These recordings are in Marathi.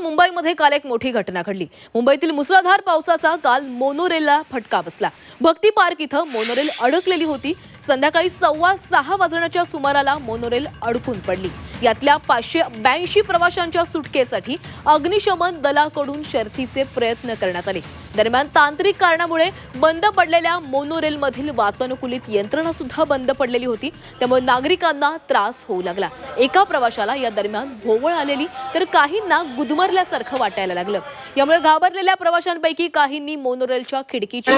मुंबईमध्ये काल एक मोठी घटना घडली. मुंबईतील मुसळधार पावसाचा काल मोनोरेलला फटका बसला. भक्ती पार्क इथं मोनोरेल अडकलेली होती. संध्याकाळी सव्वा सहा वाजण्याच्या सुमाराला मोनोरेल अडकून पडली. यातल्या पाचशे ब्याऐंशी प्रवाशांच्या सुटकेसाठी अग्निशमन दलाकडून शर्थीचे प्रयत्न करण्यात आले. दरम्यान तांत्रिक कारणामुळे बंद पडलेल्या मोनोरेलमधील वातानुकूलित यंत्रणा सुद्धा बंद पडलेली होती. त्यामुळे नागरिकांना त्रास होऊ लागला. एका प्रवाशाला या दरम्यान भोवळ आलेली तर काहींना गुदमरल्यासारखं वाटायला लागलं. यामुळे घाबरलेल्या प्रवाशांपैकी काहींनी मोनोरेलच्या खिडकीची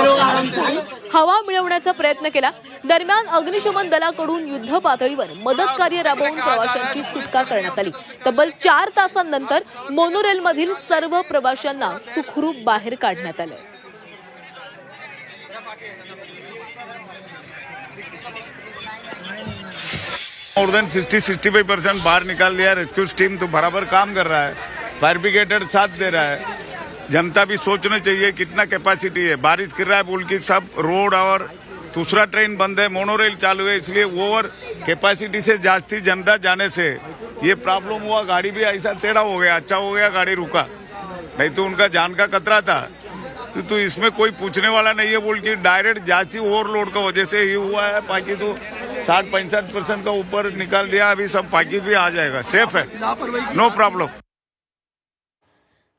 हवा मिळवण्याचा प्रयत्न केला. दरम्यान अग्निशमन दलाकडून युद्ध पातळीवर मदत कार्य राबवून प्रवाशांची सुटका करण्यात आली. तब्बल चार तासांनंतर मोनोरेलमधील सर्व प्रवाशांना सुखरूप बाहेर काढण्यात आले. मोर देन 60 65 परसेंट बाहर निकाल दिया रेस्क्यू टीम तो बराबर काम कर रहा है। फायर ब्रिगेडर साथ दे रहा है। जनता भी सोचना चाहिए कितना कैपेसिटी है। बारिश गिर रहा है बोल की सब रोड और दूसरा ट्रेन बंद है मोनोरेल चालू है, इसलिए ओवर कैपेसिटी से जास्ती जनता जाने से ये प्रॉब्लम हुआ, गाड़ी भी ऐसा टेढ़ा हो गया अच्छा हो गया, गाड़ी रुका। नहीं तो उनका जान का खतरा था। तो, तो इसमें कोई पूछने वाला नहीं है बोल के डायरेक्ट जाती ओवरलोड का वजह से ही हुआ है। बाकी तो साठ पैंसठ परसेंट का ऊपर निकाल दिया अभी सब बाकी भी आ जाएगा। सेफ़ है। नो प्रॉब्लम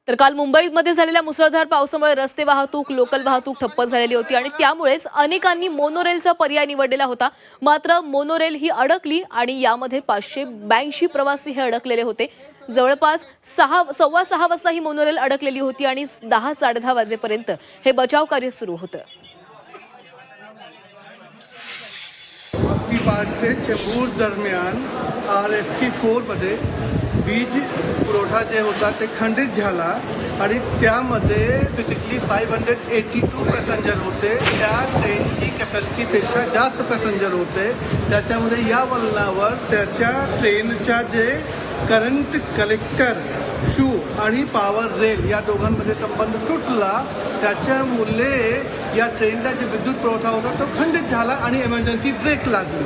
तर काल मुंबईमध्ये झालेल्या मुसळधार पावसामुळे रस्ते वाहतूक लोकल वाहतूक ठप्प झालेली होती आणि त्यामुळेच अनेकांनी मोनोरेलचा पर्याय निवडलेला होता. मात्र मोनोरेल ही अडकली आणि यामध्ये पाचशे ब्याऐंशी प्रवासी हे अडकलेले होते. जवळपास सहा सव्वा सहा वाजता ही मोनोरेल अडकलेली होती आणि दहा साडेदहा वाजेपर्यंत हे बचाव कार्य सुरू होतं. भक्ती पार्क ते चेंबूर दरम्यान आर एस टी फोरमध्ये वीज पुरवठा जे होता ते खंडित झाला आणि त्यामध्ये basically five hundred eighty two passenger होते. त्या ट्रेनची कॅपॅसिटीपेक्षा जास्त पॅसेंजर होते. त्याच्यामध्ये या वलनावर त्याच्या ट्रेनच्या जे करंट कलेक्टर शू आणि पॉवर रेल या दोघांमध्ये संबंध तुटला. त्याच्यामुळे या ट्रेनला जे विद्युत पुरवठा होता तो खंडित झाला आणि इमर्जन्सी ब्रेक लागली.